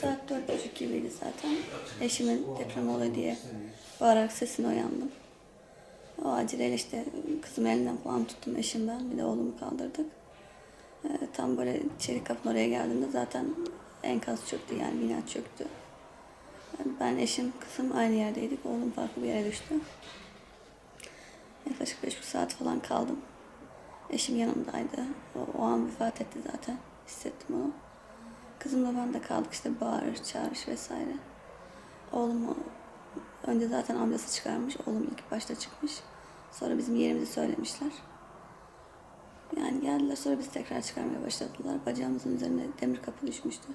Saat dört buçuk gibiydi zaten. Eşimin deprem oluyor diye bağırarak sesine uyandım. O aceleyle işte kızım elinden falan tuttum eşimden. Bir de oğlumu kaldırdık. Ee, tam böyle çelik kapının oraya geldiğimde zaten enkaz çöktü yani bina çöktü. Ben eşim kızım aynı yerdeydik. Oğlum farklı bir yere düştü. Yaklaşık beş buçuk saat falan kaldım. Eşim yanımdaydı. O, o an vefat etti zaten. Hissettim onu. Kızımla ben de kaldık işte bağırış, çağırış vesaire. Oğlumu önce zaten amcası çıkarmış. Oğlum ilk başta çıkmış. Sonra bizim yerimizi söylemişler. Yani geldiler sonra biz tekrar çıkarmaya başladılar. Bacağımızın üzerine demir kapı düşmüştü.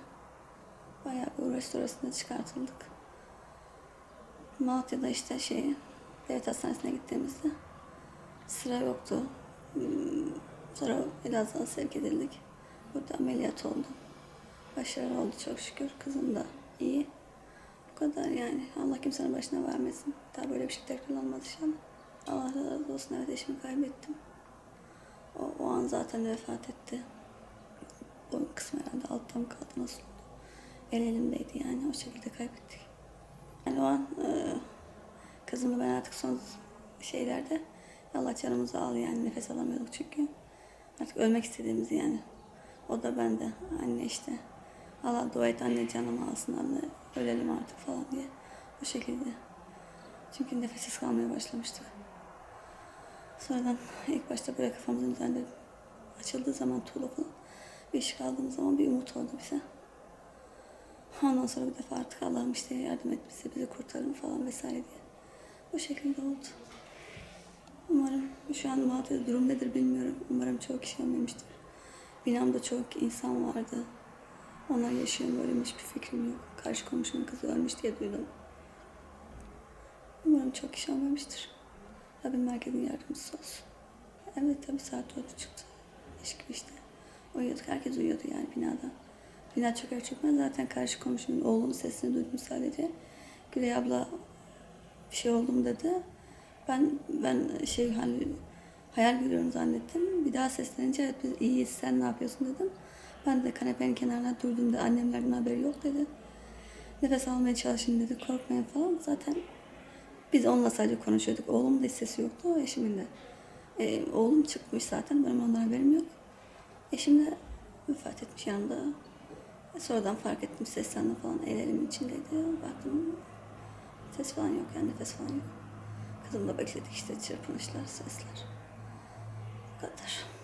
Bayağı bir uğraş sonrasında çıkartıldık. Malatya'da işte şey, devlet hastanesine gittiğimizde sıra yoktu. Hmm, Sonra Elazığ'a sevk edildik. Burada ameliyat oldu. Başarılı oldu çok şükür. Kızım da iyi. Bu kadar yani. Allah kimsenin başına vermesin. Daha böyle bir şey tekrar olmaz inşallah. Allah razı olsun. Evet eşimi kaybettim. O, o an zaten vefat etti. Boyun kısmı herhalde alttan mı kaldı nasıl? El elimdeydi yani o şekilde kaybettik. Yani o an e, kızımı ben artık son şeylerde Allah canımızı al yani nefes alamıyorduk çünkü. Artık ölmek istediğimizi yani. O da ben de anne işte. Allah dua et anne canımı alsın anne ölelim artık falan diye. O şekilde. Çünkü nefessiz kalmaya başlamıştık. Sonradan ilk başta böyle kafamızın üzerinde açıldığı zaman tuğla falan bir ışık aldığımız zaman bir umut oldu bize. Ondan sonra bir defa artık Allah'ım işte yardım et bize, bizi kurtarın falan vesaire diye. Bu şekilde oldu. Umarım şu an Malatya'da durum nedir bilmiyorum. Umarım çok kişi ölmemiştir. Binamda çok insan vardı. Onlar yaşıyor mu ölmüş hiçbir fikrim yok. Karşı komşunun kızı ölmüş diye duydum. Umarım çok kişi ölmemiştir. Rabbim herkesin yardımcısı olsun. Evet tabii saat dört çıktı. Beş gibi işte. Uyuyorduk. Herkes uyuyordu yani binada. Bina çöker çökmez zaten karşı komşunun oğlunun sesini duydum sadece. Gülay abla bir şey oldu mu dedi. Ben ben şey hani hayal görüyorum zannettim. Bir daha seslenince evet biz iyiyiz sen ne yapıyorsun dedim. Ben de kanepenin kenarına durdum da annemlerden haberi yok dedi. Nefes almaya çalışın dedi korkmayın falan. Zaten biz onunla sadece konuşuyorduk. Oğlumun da sesi yoktu, eşimin de. Ee, oğlum çıkmış zaten, benim ondan haberim yok. Eşim de vefat etmiş yanımda. Sonradan fark ettim seslendi falan, el elimin içindeydi. Baktım ses falan yok yani nefes falan yok. Kızımla bekledik işte çırpınışlar, sesler. Bu kadar.